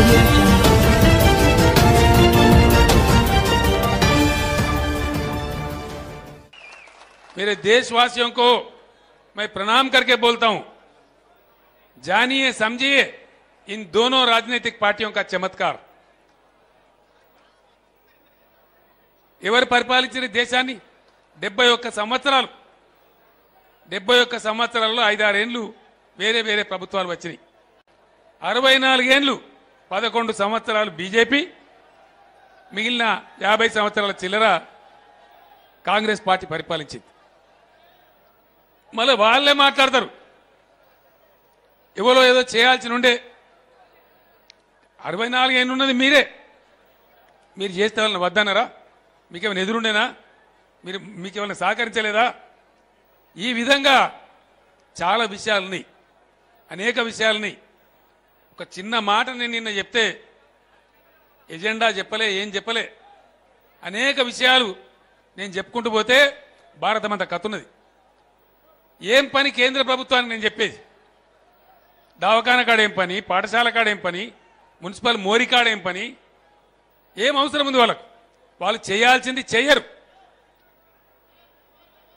audio jungle. मेरे देशवासियों को मैं प्रणाम करके बोलता हूं जानिए समझिए इन दोनों राजनीतिक पार्टियों का चमत्कार ఎవరు పరిపాలించిన దేశాన్ని డెబ్బై ఒక్క సంవత్సరాలు డెబ్బై ఒక్క సంవత్సరాల్లో ఐదారేండ్లు వేరే వేరే ప్రభుత్వాలు వచ్చినాయి అరవై నాలుగేండ్లు పదకొండు సంవత్సరాలు బీజేపీ మిగిలిన యాభై సంవత్సరాల చిల్లర కాంగ్రెస్ పార్టీ పరిపాలించింది. మళ్ళీ వాళ్ళే మాట్లాడతారు. ఎవరో ఏదో చేయాల్సి ఉండే. అరవై నాలుగు ఏళ్ళు ఉన్నది మీరే. మీరు చేస్తే వాళ్ళని వద్దన్నారా? మీకేమైనా ఎదురుండేనా? మీరు మీకేమైనా సహకరించలేదా? ఈ విధంగా చాలా విషయాలని అనేక విషయాలని ఒక చిన్న మాట నేను నిన్న చెప్తే ఎజెండా చెప్పలే ఏం చెప్పలే? అనేక విషయాలు నేను చెప్పుకుంటూ పోతే భారతం అంతా కత్తున్నది. ఏం పని కేంద్ర ప్రభుత్వానికి నేను చెప్పేది? దవాఖాన కాడేం పని? పాఠశాల కాడేం పని? మున్సిపల్ మోరి కాడేం పని? ఏం అవసరం ఉంది వాళ్ళకు? వాళ్ళు చేయాల్సింది చేయరు.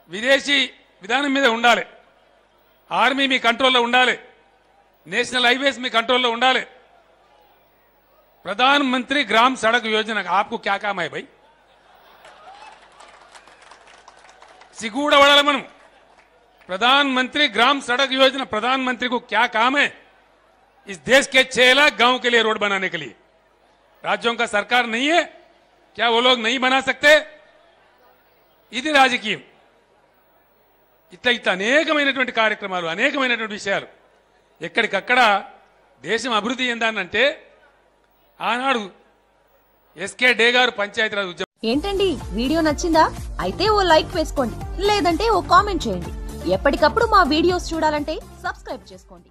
విదేశీ విధానం మీద ఉండాలి. ఆర్మీ మీ కంట్రోల్లో ఉండాలి. నేషనల్ హైవేస్ మీ కంట్రోల్లో ఉండాలి प्रधानमंत्री ग्राम सड़क योजना का आपको क्या काम है भाई सिगूड़ा वाला मन प्रधानमंत्री ग्राम सड़क योजना प्रधानमंत्री को क्या काम है इस देश के छह लाख गांव के लिए रोड बनाने के लिए राज्यों का सरकार नहीं है क्या वो लोग नहीं बना सकते ఇది రాజకీయం ఇట్లా ఇట్లా అనేకమైనటువంటి కార్యక్రమాలు అనేకమైనటువంటి విషయాలు ఎక్కడికక్కడ దేశం అభివృద్ధి చెందానంటే ఆనాడు ఎస్కే డే గారు పంచాయతీరాజ్ ఉద్యమం ఏంటండి? వీడియో నచ్చిందా? అయితే ఓ లైక్ వేసుకోండి. లేదంటే ఓ కామెంట్ చేయండి. ఎప్పటికప్పుడు మా వీడియోస్ చూడాలంటే సబ్స్క్రైబ్ చేసుకోండి.